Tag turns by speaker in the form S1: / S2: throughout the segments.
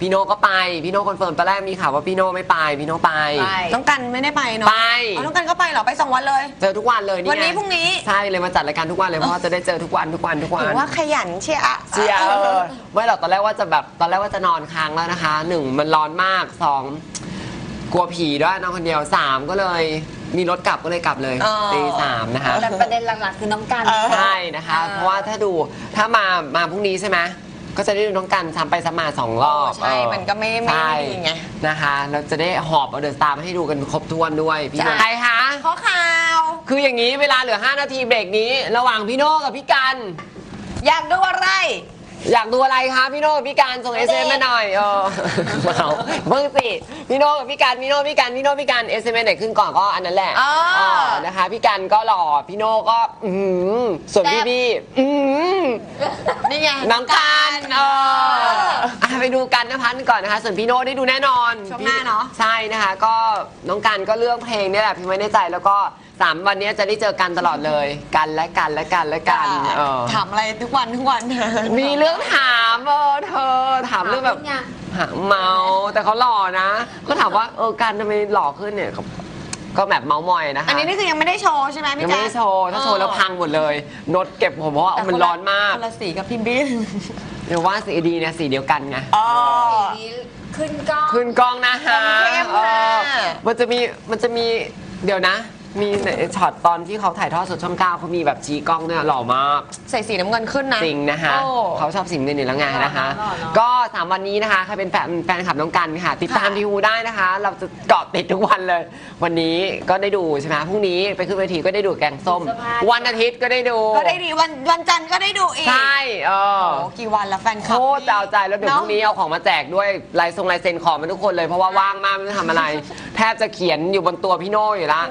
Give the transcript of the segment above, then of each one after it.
S1: พี่โน่ก็ไปพี่โน่คอนเฟิร์มตอนแรกมีข่าวว่าพี่โน่ไม่ไปพี่โน่ไป
S2: ไป
S3: น้องกันไม่ได้ไปเนาะ
S1: ไป
S3: อ๋อน้องกันก็ไปเหรอ ไปสองวันเลย
S1: เจอทุกวันเลยนี่
S3: วันนี้
S1: ไพ
S3: รุ่งนี้
S1: ใช่เลยมาจัดรายการทุกวันเลยเพราะว่าจะได้เจอทุกวันทุกวันทุกวั
S3: ถื
S1: น
S3: อว่าขยันเชียร์
S1: เชียร์เออไม่หรอกตอนแรกว่าจะแบบตอนแรกว่าจะนอนค้างแล้วนะคะหนึ่งมันร้อนมากสองกลัวผีด้วยนอนคนเดียวสามก็เลยมีรถกลับก็เลยกลับเลย
S3: อ๋อ
S1: ตีสามนะคะ
S2: แต่ประเด็นหลักๆคือน้องกัน
S3: เออ
S1: ใช่นะคะ เพราะว่าถ้าดูถ้ามามาพรุ่งนี้ใช่ไหม ก็จะได้ดูน้องกันซ้ำไปซ้ำมาสองรอบ
S3: ใช่
S1: เออ
S3: มันก็ไม่ไม่
S1: ใช่
S3: ดีไง
S1: นะคะเราจะได้หอบเอาเดอะสตาร์มาให้ดูกันครบถ้วนด้วยพี่
S3: จ้ะ
S1: ใครคะ
S3: ขอข่าว
S1: คืออย่างนี้เวลาเหลือ 5 นาทีเบรกนี้ ระหว่างพี่โน่กับพี่กัน
S3: อยากดูอะไร
S1: อยากดูอะไรคะพี่โน่กับพี่การส่งเอสเอ็มมาหน่อยเออเมาเพิ่งสิพี่โน่กับพี่การพี่โน่พี่การพี่โน่พี่การเอสเอ็มไหนขึ้นก่อนก็อันนั้นแหละ
S3: อ๋อ
S1: เออนะคะพี่กันก็หล่อพี่โน่ก็อือหือส่วนพี่บี้อือหือ
S3: นี่ไง
S1: น้องการเอออะไปดูกันนพันธ์ก่อนนะคะ ส่วนพี่โน่ได้ดูแน่นอน
S3: ช่วงหน้าเนาะ
S1: ใช่นะคะ ก็น้องกันก็เลือกเพลงนี่แหละพี่ไม่ได้ใจแล้วก็ สามวันนี้จะได้เจอกันตลอดเลย กันและกันและกันและกันเออ
S3: ถามอะไรทุกวันทุกวัน
S1: มีเรื่องถามเออเธอ ถามเรื่องแบบ
S2: ถามเป็นไง
S1: หาเมาแต่เขาหล่อนะ ก็ถามว่าเออกันทำไมหล่อขึ้นเนี่ยก็ก็แบบเมามอยนะคะ
S3: อันนี้นี่คือยังไม่ได้โชว์ใช่ไหมพี่
S1: ยัง
S3: แจ๊
S1: ไม่ได้โชว์ถ้าโชว์แล้วพังหมดเลยนดเก็บผมเพราะว่ามันร้อนมาก
S3: คนละสีกับพี่บิ๊น
S1: เดี๋ยวว่าสีดีเนี่ยสีเดียวกันไง
S3: อ๋อ
S2: สีนี้ขึ้นกล้อง
S1: ขึ้นกล้องนะฮะ
S3: ผมเข้มค่ะ
S1: เออมันจะมี มันจะมี เดี๋ยวนะ มีช็อตตอนที่เขาถ่ายทอดสดช่องเก้าเขามีแบบชี้กล้องเนี่ยหล่อมาก
S3: ใส่สีน้ำเงินขึ้นนะ
S1: จริงนะคะ
S3: โอ้
S1: เขาชอบสิ่งนี้อยู่แล้วไงนะคะ
S2: หล่อเนอะ
S1: ก็สามวันนี้นะคะใครเป็นแฟนแฟนคลับน้องกันค่ะ ติดตาม
S3: ค่ะ
S1: ทีวูได้นะคะ เราจะเกาะติดทุกวันเลย วันนี้ก็ได้ดูใช่ไหมพรุ่งนี้ไปขึ้นเวทีก็ได้ดูแกงส้ม
S2: เสื้อผ้า
S1: วันอาทิตย์ก็ได้ดู
S3: ก็ได้ดีวันวันจันทร์ก็ได้ดูอีก
S1: ใช่เออ
S3: โอ้กี่วันละแฟนค
S1: โค
S3: ลับ
S1: ตรจะเอาใจแล้วเดี๋ยว
S3: เนอะ
S1: พรุ่งนี้เอาของมาแจกด้วยลายทรงลายเซ็นขอมาทุกคนเลยเพราะว่าว่างมากไม่รู้จะทำอะไร แทบจะเขียนอยู่บนตัวพี่โน่อยู่ละ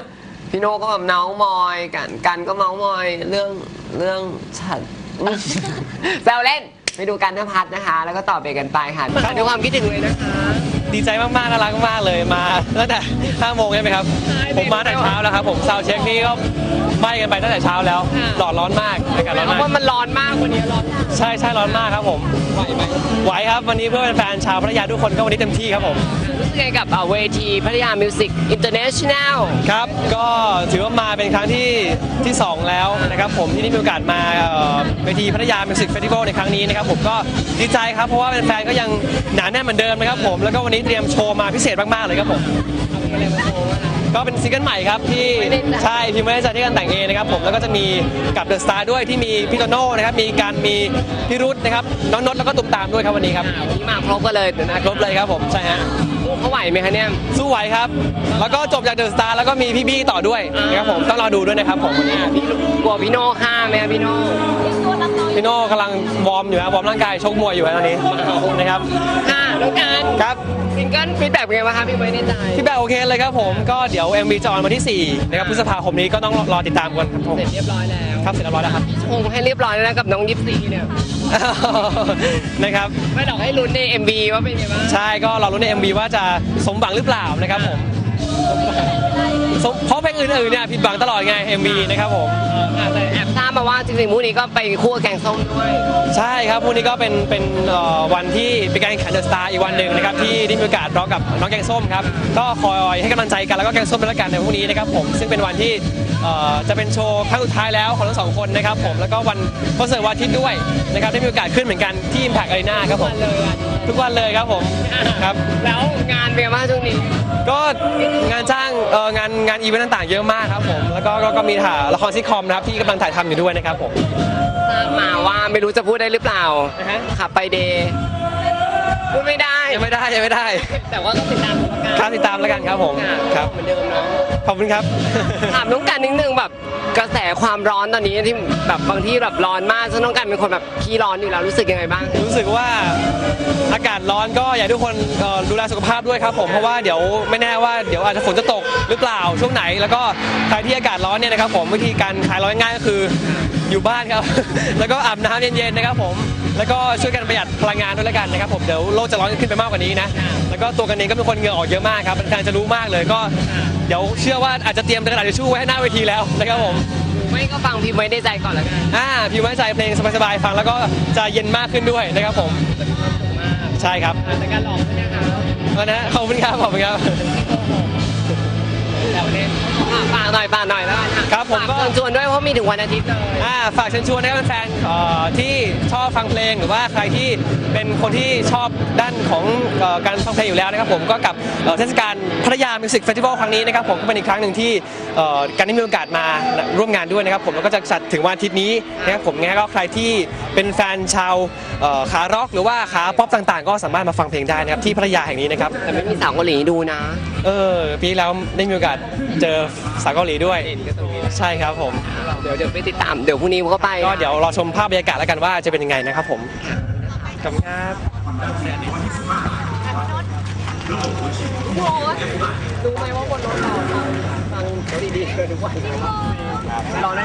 S1: พี่โน่ก็แบบเมาส์มอยกันกันก็เมาส์มอยเรื่องเรื่องฉัน แซวเล่นไปดูกันนภัทรนะคะ แล้วก็ต่อไปกันไปค่ะด้วยความคิดถึงเลยนะคะ
S4: ดีใจมากๆน่ารักมากๆเลยมาตั้งแต่5โมงใช่ไหมครับ ผมมาแต่เช้าแล้วครับ ผมซาวเช็คนี่ก็ไหม้กันไปตั้งแต่เช้าแล้ว
S1: ค่ะ
S4: หลอดร้อนมากอากาศร้อน
S1: เพราะ
S4: มา
S1: ว่ากมันร้อนมากวันนี้ร้อนมาก
S4: ใช่ใช่ร้อนมากครับผม
S1: ไหวไหม
S4: ไหวครับวันนี้เพื่อแฟนๆชาวพัทยาทุกคนก็วันนี้เต็มที่ครับผม
S1: รู้สึกไงกับอ่าเวทีพัทยามิวสิกอินเตอร์เนชั่นแนล
S4: ครับ ก็ถือว่ามาเป็นครั้งที่ที่สองแล้วนะครับผมที่ได้มีโอกาสมาเอ่อเวทีพัทยามิวสิกเฟสติวัลในครั้งนี้นะครับผมก็ดีใจครับเพราะว่าแฟนๆก็ยังหนาแน่นเหมือนเดิมนะครับผมแล้วก็วันนี้เตรียมโชว์มาพิเศษมากๆเลยครับผมก็เป็นซิงเกิลใหม่ครับที่ใช่พิมพ์ไม่ได้ใจที่กันแต่งเองนะครับผมแล้วก็จะมีกับเดอะสตาร์ด้วยที่มีพี่โตโน่นะครับมีการมีพี่รุธนะครับน้องนดแล้วก็ตุมตามด้วยครับวันนี้ครับ
S1: วันนี้มาครบกันเลยนะ
S4: ครบเลยครับผมใช่ฮะ
S1: เขาไหวไหมคะเนี่ย
S4: สู้ไหวครับ แล้วก็จบจากเดอะสตาร์แล้วก็มีพี่บี้ต่อด้วยนะครับผมต้องรอดูด้วยนะครับผมวันนี้
S1: พี่กลัวพี่โน่ฆ่าไหมคะพี่โน่
S4: พี่โน่กำลังวอร์มอยู่นะวอร์มร่างกายชกมวยอยู่นะตอนนี้นะครับ
S1: ค่ะ น้องการ
S4: ครับ
S1: ซิงเกิลฟีดแบ็กเป็นไงบ้างคะพี่ไว้ในใจ
S4: พี่แบกโอเคเลยครับผมก็เดี๋ยว MV จะออนวันที่4นะครับพฤษภาคมนี้ก็ต้องรอติดตามกันครับผม
S1: เสร็จเรียบร้อยแล้ว
S4: ครับเสร็จเรียบร้อยแล้วครับ
S1: ชงให้เรียบร้อยแล้วนะกับน้องยิปซีเนี่ย
S4: นะครับ
S1: ไม่หรอกให้ลุ้นใน MV ว่าเป็นไงบ้าง
S4: ใช่ก็เรารู้ใน MV ว่าจะสมหวังหรือเปล่านะครับผมสมเพราะเพลง อื่นๆเนี่ยผิดหวังตลอดไง MV นะครับผม
S1: อะแต่แอบทราบมาว่าจริงๆมูนี้ก็ไปคู่กับแกงส้มด้วย
S4: ใช่ครับวันนี้ก็เป็นเป็นเอ่อวันที่เป็นการแข่งขันเดอะสตาร์อีกวันหนึ่งนะครับที่ได้มีโอกาสร้องกับน้องแกงส้มครับก็คอยให้กำลังใจกันแล้วก็แกงส้มเป็นละกันในพรุ่งนี้นะครับผมซึ่งเป็นวันที่ เอ่อจะเป็นโชว์ครั้งสุดท้ายแล้วของทั้งสองคนนะครับผมแล้วก็วันคอนเสิร์ตวันอาทิตย์ด้วยนะครับได้มีโอกาสขึ้นเหมือนกันที่ Impact Arena ครับผม
S1: เลยอะ
S4: ทุกวันเลยครับผมครับ
S1: แล้วงานเป็นไงบ้างช่วงนี้
S4: ก็งานจ้างเอ่องานงานอีเวนต์ต่างๆเยอะมากครับผมแล้วก็ก็ก็มีถ่ายละครซิทคอมนะครับที่กำลังถ่ายทำอยู่ด้วยนะครับผม
S1: ทราบมาว่าไม่รู้จะพูดได้หรือเปล่า
S4: นะฮะ
S1: ขับไปเดย์ พูดไม่ได้
S4: ยังไม่ได้ยังไม่ได้
S1: แต่ว่าก็ติดตามผลงาน
S4: ครับติดตามแล้วกันครับผม
S1: ค่ะ
S4: ครับ
S1: เหมือนเดิมเนาะ
S4: ขอบคุณครับ
S1: ถามน้องกันนิดนึงแบบกระแสความร้อนตอนนี้ที่แบบบางที่แบบร้อนมากซึ่งน้องกันเป็นคนแบบขี้ร้อนอยู่แล้วรู้สึกยังไงบ้าง
S4: รู้สึกว่าอากาศร้อนก็อยากให้ทุกคนเอ่อดูแลสุขภาพด้วยครับผมเพราะว่าเดี๋ยวไม่แน่ว่าเดี๋ยวอาจจะฝนจะตกหรือเปล่าช่วงไหน แล้วก็ใครที่อากาศร้อนเนี่ยนะครับผมวิธีการคลายร้อนง่ายๆก็คืออยู่บ้านครับ แล้วก็อาบน้ำเย็นๆนะครับผม แล้วก็ช่วยกันประหยัดพลังงานด้วยแล้วกันนะครับผมเดี๋ยวโลกจะร้อนขึ้นไปมากกว่านี้นะแล้วก็ตัวกันเองก็เป็นคนเหงื่อออกเยอะมากครับเป็นการจะรู้มากเลยก็เดี๋ยวเชื่อว่าอาจจะเตรียมกระดาษทิชชู่ไว้ให้หน้าเวทีแล้วนะครับผม
S1: ไม่ก็ฟังพิมพ์ไว้ในใจก่อนแล้วกัน
S4: อ่าพี่ไว้ใจเพลงสบายๆฟังแล้วก็จะเย็นมากขึ้นด้วยนะครับผมใช่ครับ
S1: แต่การหลอกเนี่ยค่ะ
S4: แล้วนะขอบคุณครับขอบคุณครับ
S1: แถวเล่นฝากหน่อยฝากหน่อยแล้วกันะ
S4: ครับผมก็
S1: ฝาเชิญชวนด้วยเพราะมีถึงวันอาทิตย์เลย
S4: อ่าฝากเชิญชวนนะครับแฟนๆเอ่อที่ชอบฟังเพลงหรือว่าใครที่เป็นคนที่ชอบด้านของเอ่อการฟังเพลงอยู่แล้วนะครับผมก็กับเอ่อเทศกาลพัทยามิวสิกเฟสติวัลครั้งนี้นะครับผมก็เป็นอีกครั้งหนึ่งที่เอ่อการได้มีโอกาสมาร่วมงานด้วยนะครับผมแล้วก็จะจัดถึงวันอาทิตย์นี้นะครับผมงั้นก็ใครที่เป็นแฟนชาวเอ่อขาร็อกหรือว่าขาป๊อปต่างๆ ก็สามารถมาฟังเพลงได้นะครับที่พัทยาแห่งนี้นะครับ
S1: แต่ไม่มีสาวเกาหลีดูนะ
S4: เออปีที่แล้วได้มีโอกาสเจอสาวเกาหลีด้วย ใช่ครับผม
S1: เดี๋ยวเดี๋ยวไปติดตามเดี๋ยวพรุ่งนี้ก็ไป
S4: ก็เดี๋ยวรอชมภาพบรรยากาศแล้วกันว่าจะเป็นยังไงนะครับผมขอบคุณครับ
S1: รู้ไหมว่าบนรถเราฟังดีๆทุกวันรอได้